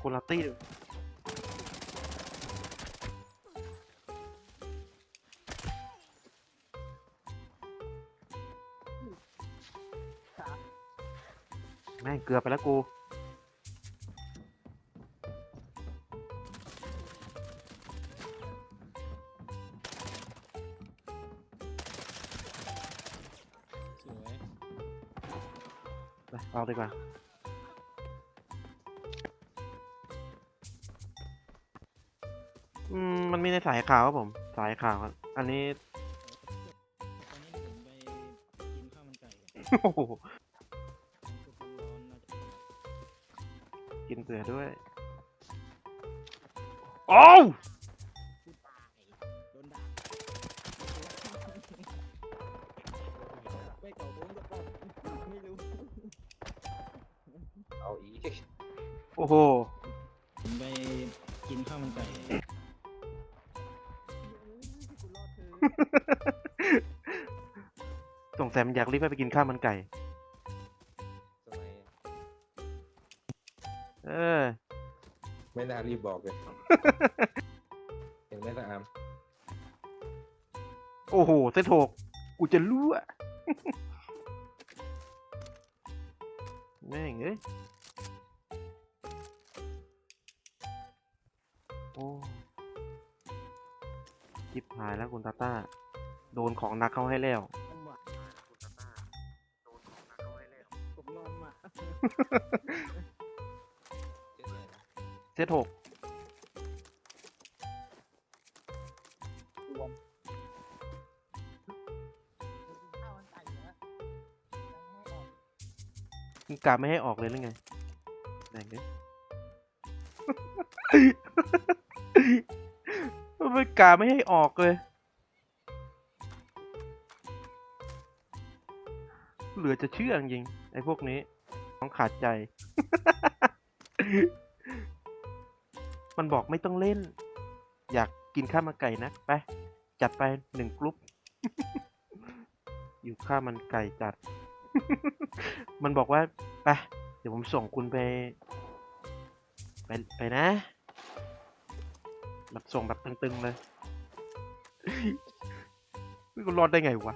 คนละตี้แม่งเกือบไปแล้วกูสวย ไปเอาดีกว่า มมันมีในสายข่าวครับผม สายข่าวครับ อันนี้ตอนนี้ผมไปกินข้าวมันไก่กันโอ้โหซุปร้อนๆน่าจะกินเสือด้วยโอ้วผู้ตายโดนด่าไม่เก่าผมจะบอกไม่รู้เอาอีกโอ้โห ผมไปกินข้าวมันไก่ สงสัยมันอยากรีบไปกินข้าวมันไก่ ทำไมเออ ไม่น่ารีบบอกเลย เห็นไหมล่ะอามโอ้โหเส้นโถกกูจะรู้อะ แม่งเอ้ย โอ้ จิบหายแล้วคุณตาต้า โดนของหนักเข้าให้แล้วลำบากผมนอนมาเซตหกมึงกาไม่ให้ออกเลยหรือไงแบ่งดิ มันกาไม่ให้ออกเลย เหลือจะเชื่อจริงไอ้พวกนี้ต้องขาดใจ มันบอกไม่ต้องเล่น อยากกินข้าวมันไก่นะไป จัดไปหนึ่งกรุ๊ป อยู่ข้าวมันไก่จัด มันบอกว่า ไป เดี๋ยวผมส่งคุณไป ไปไปนะ แบบส่งแบบตึงๆเลยไม่กูรอดได้ไงวะ